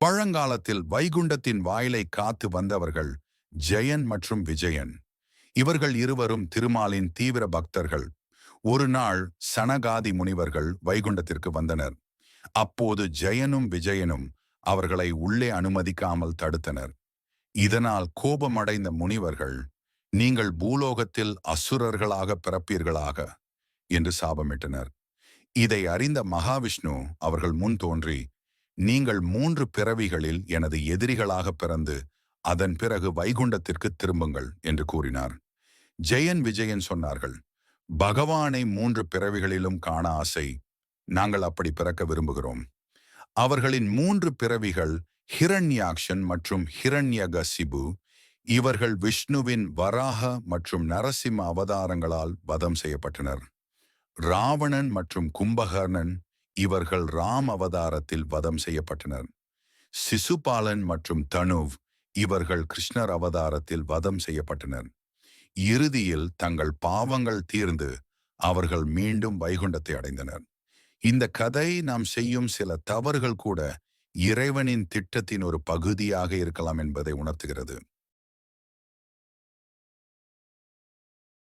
பழங்காலத்தில் வைகுண்டத்தின் வாயிலை காத்து வந்தவர்கள் ஜெயன் மற்றும் விஜயன். இவர்கள் இருவரும் திருமாலின் தீவிர பக்தர்கள். ஒரு நாள் சனகாதி முனிவர்கள் வைகுண்டத்திற்கு வந்தனர். அப்போது ஜெயனும் விஜயனும் அவர்களை உள்ளே அனுமதிக்காமல் தடுத்தனர். இதனால் கோபமடைந்த முனிவர்கள் நீங்கள் பூலோகத்தில் அசுரர்களாக பிறப்பீர்களாக என்று சாபமிட்டனர். இதை அறிந்த மகாவிஷ்ணு அவர்கள் முன் தோன்றி நீங்கள் மூன்று பிறவிகளில் எனது எதிரிகளாக பிறந்து அதன் பிறகு வைகுண்டத்திற்கு திரும்புங்கள் என்று கூறினார். ஜெயன் விஜயன் சொன்னார்கள் பகவானை மூன்று பிறவிகளிலும் காண ஆசை நாங்கள் அப்படி பிறக்க விரும்புகிறோம். அவர்களின் மூன்று பிறவிகள் ஹிரண்யாக்ஷன் மற்றும் ஹிரண்யகசிபு. இவர்கள் விஷ்ணுவின் வராக மற்றும் நரசிம்ம அவதாரங்களால் வதம் செய்யப்பட்டனர். ராவணன் மற்றும் கும்பகர்ணன் இவர்கள் ராம் அவதாரத்தில் வதம் செய்யப்பட்டனர். சிசுபாலன் மற்றும் தனுவ் இவர்கள் கிருஷ்ணர் அவதாரத்தில் வதம் செய்யப்பட்டனர். இறுதியில் தங்கள் பாவங்கள் தீர்ந்து அவர்கள் மீண்டும் வைகுண்டத்தை அடைந்தனர். இந்த கதை நாம் செய்யும் சில தவறுகள் கூட இறைவனின் திட்டத்தின் ஒரு பகுதியாக இருக்கலாம் என்பதை உணர்த்துகிறது.